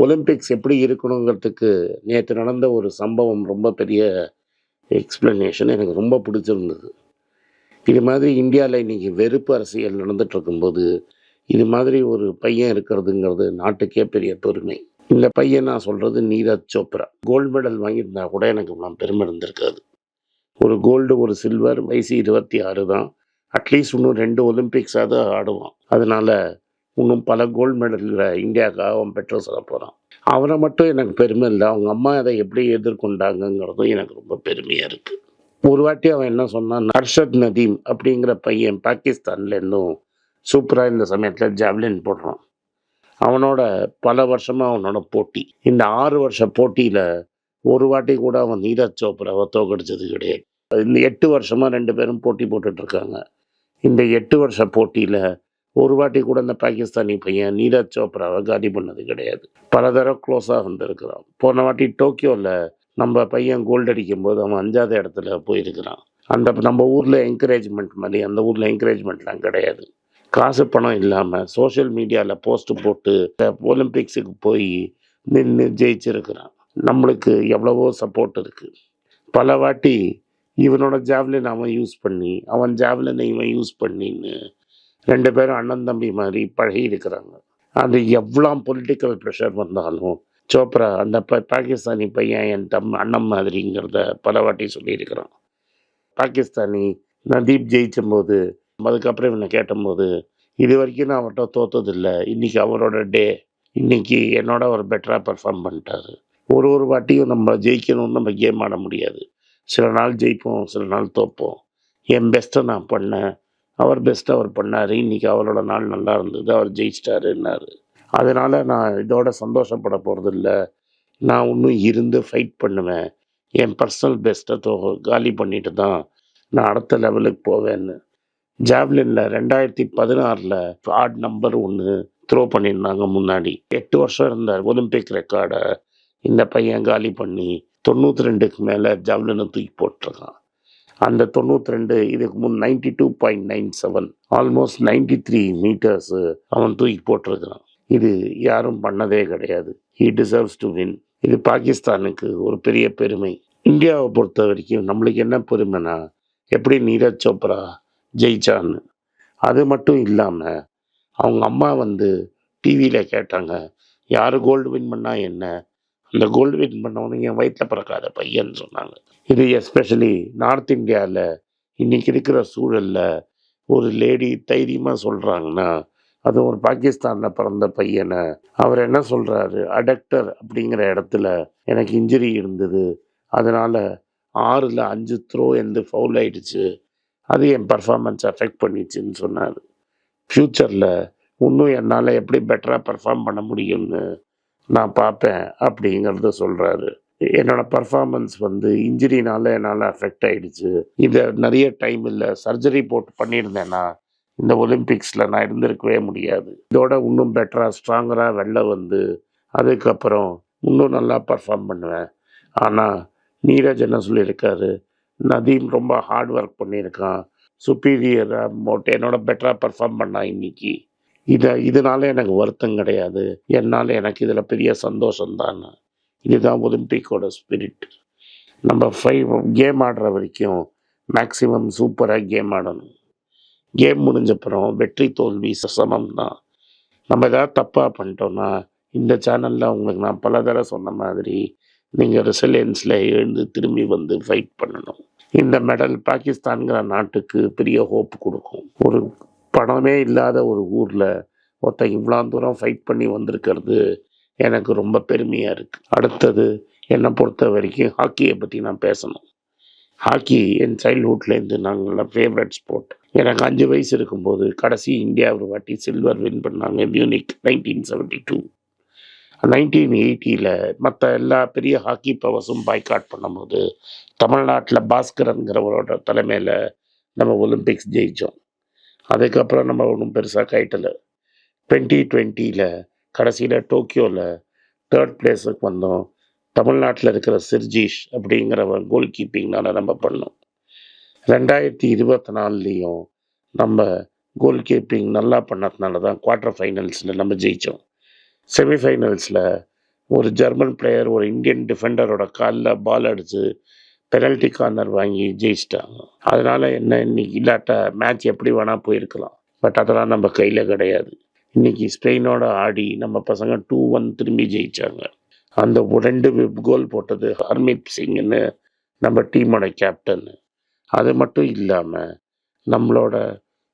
Olympics எப்படி இருக்கணுங்கிறதுக்கு நேற்று நடந்த ஒரு சம்பவம் ரொம்ப பெரிய எக்ஸ்ப்ளனேஷன் எனக்கு ரொம்ப பிடிச்சிருந்தது. இது மாதிரி இந்தியாவில் இன்னைக்கு வெறுப்பு அரசியல் நடந்துகிட்ருக்கும்போது இது மாதிரி ஒரு பையன் இருக்கிறதுங்கிறது நாட்டுக்கே பெரிய பெருமை. இந்த பையன் நான் சொல்கிறது நீரஜ் சோப்ரா. கோல்டு மெடல் வாங்கியிருந்தா கூட எனக்கு நான் பெருமை இருந்திருக்காது. ஒரு கோல்டு ஒரு சில்வர் வயசு இருபத்தி ஆறு தான். அட்லீஸ்ட் இன்னும் ரெண்டு ஒலிம்பிக்ஸாவது ஆடுவான். அதனால் இன்னும் பல கோல்டு மெடல்களை இந்தியாவுக்காக அவன் பெற்று சொல்ல போகிறான் அவனை மட்டும் எனக்கு பெருமை இல்லை. அவங்க அம்மா அதை எப்படி எதிர்கொண்டாங்கங்கிறதும் எனக்கு ரொம்ப பெருமையாக இருக்குது ஒரு வாட்டி அவன் என்ன சொன்னான்? நர்ஷத் நதீம் அப்படிங்கிற பையன் பாகிஸ்தான்லேருந்தும் சூப்பராக இந்த சமயத்தில் ஜாவ்லின் போடுறான். அவனோட பல வருஷமாக அவனோட போட்டி. இந்த ஆறு வருஷ போட்டியில் ஒரு வாட்டி கூட அவன் நீரஜ் சோப்ராவை தோக்கடிச்சது கிடையாது. இந்த எட்டு வருஷமாக ரெண்டு பேரும் போட்டி போட்டுட்ருக்காங்க இந்த எட்டு வருஷ போட்டியில் ஒரு வாட்டி கூட இந்த பாகிஸ்தானி பையன் நீரஜ் சோப்ராவை காலி பண்ணது கிடையாது. பல தடவை க்ளோஸாக வந்திருக்கிறான். போன வாட்டி டோக்கியோவில் நம்ம பையன் கோல்டு அடிக்கும் போது அவன் அஞ்சாவது இடத்துல போயிருக்கிறான். அந்த நம்ம ஊரில் என்கரேஜ்மெண்ட் மாதிரி அந்த ஊரில் என்கரேஜ்மெண்ட்லாம் கிடையாது. காசு பணம் இல்லாமல் சோஷியல் மீடியாவில் போஸ்ட் போட்டு ஒலிம்பிக்ஸுக்கு போய் நின்று ஜெயிச்சிருக்கிறான். நம்மளுக்கு எவ்வளவோ சப்போர்ட் இருக்குது பல வாட்டி இவனோட ஜாவ்லின் அவன் யூஸ் பண்ணி அவன் ஜாவ்லினை இவன் யூஸ் பண்ணின்னு ரெண்டு பேரும் அண்ணன் தம்பி மாதிரி பழகி இருக்கிறாங்க அது எவ்வளோ பொலிட்டிக்கல் ப்ரெஷர் வந்தாலும் சோப்ரா அந்த ப பாகிஸ்தானி பையன் என் தம் அண்ணன் மாதிரிங்கிறத பல வாட்டி சொல்லியிருக்கிறான். பாகிஸ்தானி நதீப் ஜெயிச்சும்போது அதுக்கப்புறம் இவனை கேட்டபோது இது வரைக்கும் நான் அவர்கிட்ட தோத்ததில்லை இன்றைக்கி அவரோட டே இன்னைக்கு என்னோட அவர் பெட்டராக பெர்ஃபார்ம் பண்ணிட்டாரு. ஒரு ஒரு வாட்டியும் நம்ம ஜெயிக்கணும்னு நம்ம கேம் ஆட முடியாது. சில நாள் ஜெயிப்போம் சில நாள் தோப்போம். என் பெஸ்ட்டை நான் பண்ணேன் அவர் பெஸ்ட்டாக அவர் பண்ணார். இன்றைக்கி அவரோட நாள் நல்லா இருந்தது. அவர் ஜெயிச்சிட்டாருன்னாரு. அதனால் நான் இதோட சந்தோஷப்பட போகிறதில்ல நான் இன்னும் இருந்து ஃபைட் பண்ணுவேன். என் பர்சனல் பெஸ்ட்டை தோ காலி பண்ணிட்டு தான் நான் அடுத்த லெவலுக்கு போவேன்னு. ஜாவ்லினில் ரெண்டாயிரத்தி பதினாறில் ஆட் நம்பர் ஒன்று த்ரோ பண்ணியிருந்தாங்க முன்னாடி. எட்டு வருஷம் இருந்தார். ஒலிம்பிக் ரெக்கார்டை இந்த பையன் காலி பண்ணி தொண்ணூற்றி ரெண்டுக்கு மேலே ஜாவ்லினை தூக்கி போட்டிருக்கான். அந்த தொண்ணூற்றி ரெண்டு இதுக்கு முன் ninety two point nine seven almost ninety three metres அவன் தூக்கி போட்டிருக்கிறான். இது யாரும் பண்ணதே கிடையாது. ஹீ டிசர்வ்ஸ் டு வின் இது பாகிஸ்தானுக்கு ஒரு பெரிய பெருமை. இந்தியாவை பொறுத்த வரைக்கும் நம்மளுக்கு என்ன பெருமைனா எப்படி நீரஜ் சோப்ரா ஜெயிச்சான்னு. அது மட்டும் இல்லாமல் அவங்க அம்மா வந்து டிவியில் கேட்டாங்க யார் கோல்டு வின் பண்ணால் என்ன? அந்த கோல்டு வின் பண்ணவனு என் வயிற்றில் பிறக்காத பையன் சொன்னாங்க. இது எஸ்பெஷலி நார்த் இந்தியாவில் இன்றைக்கி இருக்கிற சூழலில் ஒரு லேடி தைரியமாக சொல்கிறாங்கன்னா அது ஒரு பாகிஸ்தானில் பிறந்த பையனை அவர் என்ன சொல்கிறாரு அடக்டர் அப்படிங்கிற இடத்துல எனக்கு இன்ஜுரி இருந்தது. அதனால் ஆறில் அஞ்சு த்ரோ எந்த ஃபவுல் ஆயிடுச்சு. அது என் பர்ஃபார்மன்ஸ் அஃபெக்ட் பண்ணிச்சுன்னு சொன்னார். ஃப்யூச்சரில் இன்னும் என்னால் எப்படி பெட்டராக பர்ஃபார்ம் பண்ண முடியும்னு நான் பார்ப்பேன் அப்படிங்கிறத சொல்கிறாரு என்னோட பர்ஃபார்மன்ஸ் வந்து இன்ஜுரினால என்னால் அஃபெக்ட் ஆகிடுச்சு இதை நிறைய டைம் இல்லை சர்ஜரி போட்டு பண்ணியிருந்தேன்னா இந்த ஒலிம்பிக்ஸில் நான் இருந்திருக்கவே முடியாது. இதோட இன்னும் பெட்டராக ஸ்ட்ராங்கராக வெளில வந்து அதுக்கப்புறம் இன்னும் நல்லா பர்ஃபார்ம் பண்ணுவேன். ஆனால் நீரஜ் என்ன சொல்லியிருக்காரு நதீம் ரொம்ப ஹார்ட் ஒர்க் பண்ணியிருக்கான். சுப்பீரியராக மோட் என்னோட பெட்டராக பர்ஃபார்ம் பண்ணான் இன்னைக்கு. இதை இதனால எனக்கு வருத்தம் கிடையாது. என்னால் எனக்கு இதில் பெரிய சந்தோஷம்தான். இதுதான் ஒலிம்பிக்கோட ஸ்பிரிட் நம்ம ஃபைவ் கேம் ஆடுற வரைக்கும் மேக்ஸிமம் சூப்பராக கேம் ஆடணும். கேம் முடிஞ்சப்புறம் வெற்றி தோல்வி சமம் தான் நம்ம ஏதாவது தப்பாக பண்ணிட்டோம்னா இந்த சேனலில் உங்களுக்கு நான் பல தடவை சொன்ன மாதிரி நீங்கள் ரெசிலியன்ஸில் எழுந்து திரும்பி வந்து ஃபைட் பண்ணணும். இந்த மெடல் பாகிஸ்தான்கிற நாட்டுக்கு பெரிய ஹோப் கொடுக்கும். ஒரு பணமே இல்லாத ஒரு ஊரில் ஒருத்தன் இவ்வளோ தூரம் ஃபைட் பண்ணி வந்திருக்கிறது எனக்கு ரொம்ப பெருமையாக இருக்குது அடுத்தது என்னை பொறுத்த வரைக்கும் ஹாக்கியை பற்றி நான் பேசணும். ஹாக்கி என் சைல்ட்ஹுட்லேருந்து நாங்கள் ஃபேவரட் ஸ்போர்ட் எனக்கு அஞ்சு வயசு இருக்கும்போது கடைசி இந்தியா ஒரு வாட்டி சில்வர் வின் பண்ணாங்க Munich nineteen seventy two nineteen எயிட்டியில் மற்ற எல்லா பெரிய ஹாக்கி பவர்ஸும் பாய்காட் பண்ணும்போது தமிழ்நாட்டில் பாஸ்கரன்கிறவரோட தலைமையில் நம்ம ஒலிம்பிக்ஸ் ஜெயித்தோம் அதுக்கப்புறம் நம்ம ஒன்றும் பெருசாக கைட்டல. டுவெண்ட்டி டுவெண்ட்டியில் கடைசியில் டோக்கியோவில் தேர்ட் பிளேஸுக்கு வந்தோம். தமிழ்நாட்டில் இருக்கிற சிர்ஜீஷ் அப்படிங்கிறவன் கோல் கீப்பிங்னால நம்ம பண்ணோம். ரெண்டாயிரத்தி இருபத்தி நாலுலேயும் நம்ம கோல் கீப்பிங் நல்லா பண்ணதுனால தான் குவார்ட்டர் ஃபைனல்ஸில் நம்ம ஜெயித்தோம் செமிஃபைனல்ஸில் ஒரு ஜெர்மன் பிளேயர் ஒரு இந்தியன் டிஃபெண்டரோட காலில் பால் அடித்து பெனல்டி கார்னர் வாங்கி ஜெயிச்சிட்டாங்க. அதனால் என்ன இன்னைக்கு இல்லாட்ட மேட்ச் எப்படி வேணால் போயிருக்கலாம். பட் அதெல்லாம் நம்ம கையில் கிடையாது. இன்னைக்கு ஸ்பெயினோட ஆடி நம்ம பசங்க டூ ஒன் திரும்பி ஜெயித்தாங்க அந்த ரெண்டு கோல் போட்டது ஹர்மீத் சிங்னு நம்ம டீமோட கேப்டன் அது மட்டும் இல்லாமல் நம்மளோட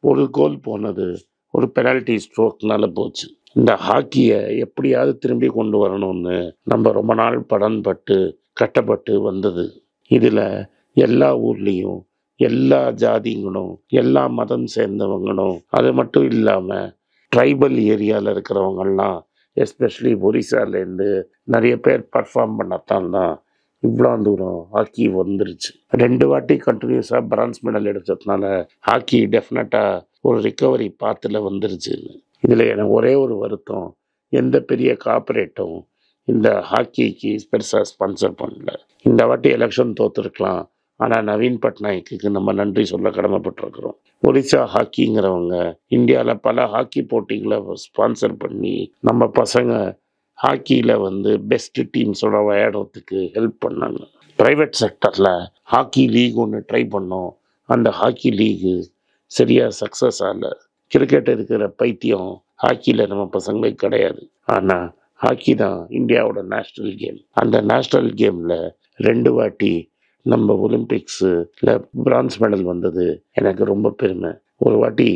ஒரு கோல் போனது ஒரு பெனால்டி ஸ்ட்ரோக்னால போச்சு. இந்த ஹாக்கியை எப்படியாவது திரும்பி கொண்டு வரணும்னு நம்ம ரொம்ப நாள் படன்பட்டு கட்டப்பட்டு வந்தது. இதில் எல்லா ஊர்லேயும் எல்லா ஜாதிங்களும் எல்லா மதம் சேர்ந்தவங்களும் அது மட்டும் இல்லாமல் ட்ரைபல் ஏரியாவில் இருக்கிறவங்கெல்லாம் எஸ்பெஷலி ஒரிசாலேருந்து நிறைய பேர் பர்ஃபார்ம் பண்ணத்தான் தான் இவ்வளோ தூரம் ஹாக்கி வந்துருச்சு. ரெண்டு வாட்டி கண்டினியூஸாக பிரான்ஸ் மெடல் எடுத்ததுனால ஹாக்கி டெஃபினட்டாக ஒரு ரிக்கவரி பாத்தில் வந்துருச்சு இதில் எனக்கு ஒரே ஒரு வருத்தம் எந்த பெரிய காப்பரேட்டும் இந்த ஹாக்கிக்கு பெருசாக ஸ்பான்சர் பண்ணல. இந்த வாட்டி எலெக்ஷன் தோத்துருக்கலாம். ஆனால் நவீன் பட்நாயக்குக்கு நம்ம நன்றி சொல்ல கடமைப்பட்டிருக்கிறோம். ஒரிசா ஹாக்கிங்கிறவங்க இந்தியாவில் பல ஹாக்கி போட்டிகளை ஸ்பான்சர் பண்ணி நம்ம பசங்க ஹாக்கியில் வந்து பெஸ்ட் டீம்ஸோட விளையாடுறதுக்கு ஹெல்ப் பண்ணாங்க. ப்ரைவேட் செக்டரில் ஹாக்கி லீக் ஒன்று ட்ரை பண்ணோம். அந்த ஹாக்கி லீகு சரியாக சக்ஸஸ் ஆகல. கிரிக்கெட் இருக்கிற பைத்தியம் ஹாக்கியில் நம்ம பசங்களுக்கு கிடையாது. ஆனால் ஹாக்கி தான் இந்தியாவோட நேஷ்னல் கேம் அந்த நேஷ்னல் கேமில் ரெண்டு வாட்டி நம்ம ஒலிம்பிக்ஸில் பிரான்ஸ் மெடல் வந்தது. எனக்கு ரொம்ப பெருமை. ஒரு வாட்டி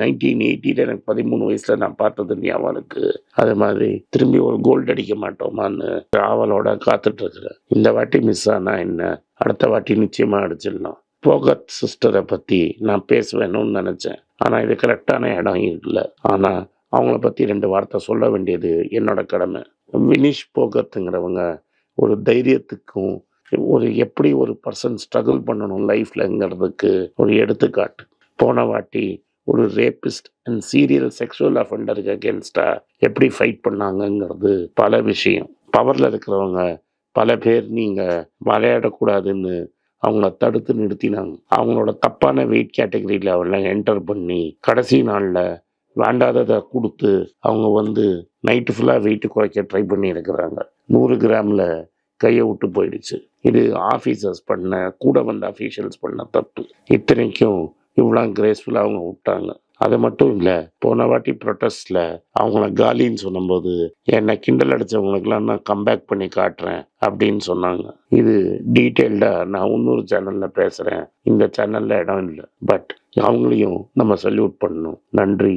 நைன்டீன் எயிட்டியில் எனக்கு பதிமூணு வயசில் நான் பார்த்தது ஞாபகம் இருக்கு அது மாதிரி திரும்பி ஒரு கோல்டு அடிக்க மாட்டோமான்னு ஆவலோட காத்துட்டு இருக்கிறேன் இந்த வாட்டி மிஸ் ஆனால் என்ன? அடுத்த வாட்டி நிச்சயமாக அடிச்சிடலாம். போகத் சிஸ்டரை பற்றி நான் பேசுவேணும்னு நினச்சேன். ஆனால் இது கரெக்டான இடம் இல்லை. ஆனால் அவங்கள பற்றி ரெண்டு வார்த்தை சொல்ல வேண்டியது என்னோட கடமை. வினிஷ் போகத்துங்கிறவங்க ஒரு தைரியத்துக்கும் ஒரு எப்படி ஒரு பர்சன் ஸ்ட்ரகிள் பண்ணணும் லைஃப்லங்கிறதுக்கு ஒரு எடுத்துக்காட்டு. போன வாட்டி ஒரு ரேபிஸ்ட் அண்ட் சீரியல் செக்ஷுவல் அஃபெண்டருக்கு அகேன்ஸ்டாக எப்படி ஃபைட் பண்ணாங்கங்கிறது பல விஷயம். பவரில் இருக்கிறவங்க பல பேர் நீங்கள் விளையாடக்கூடாதுன்னு அவங்கள தடுத்து நிறுத்தினாங்க. அவங்களோட தப்பான வெயிட் கேட்டகரியில் அவங்கள என்டர் பண்ணி கடைசி நாளில் வேண்டாததை கொடுத்து அவங்க வந்து நைட்டு ஃபுல்லாக வெயிட் குறைக்க ட்ரை பண்ணி இருக்கிறாங்க. நூறு கிராமில் கையை விட்டு போயிடுச்சு. இது ஆஃபீஸர்ஸ் பண்ண கூட வந்த அஃபீஷியல்ஸ் பண்ண தப்பு. இத்தனைக்கும் இவ்வளோ கிரேஸ்ஃபுல்லாக அவங்க விட்டாங்க. அது மட்டும் இல்லை போன வாட்டி ப்ரொட்டஸ்டில் அவங்கள காலின்னு சொன்னபோது என்னை கிண்டல் அடித்தவங்களுக்கெல்லாம் நான் கம்பேக் பண்ணி காட்டுறேன் அப்படின்னு சொன்னாங்க. இது டீட்டெயில்டாக நான் இன்னொரு சேனலில் பேசுகிறேன் இந்த சேனலில் இடம் இல்லை. பட் அவங்களையும் நம்ம சல்யூட் பண்ணணும். நன்றி.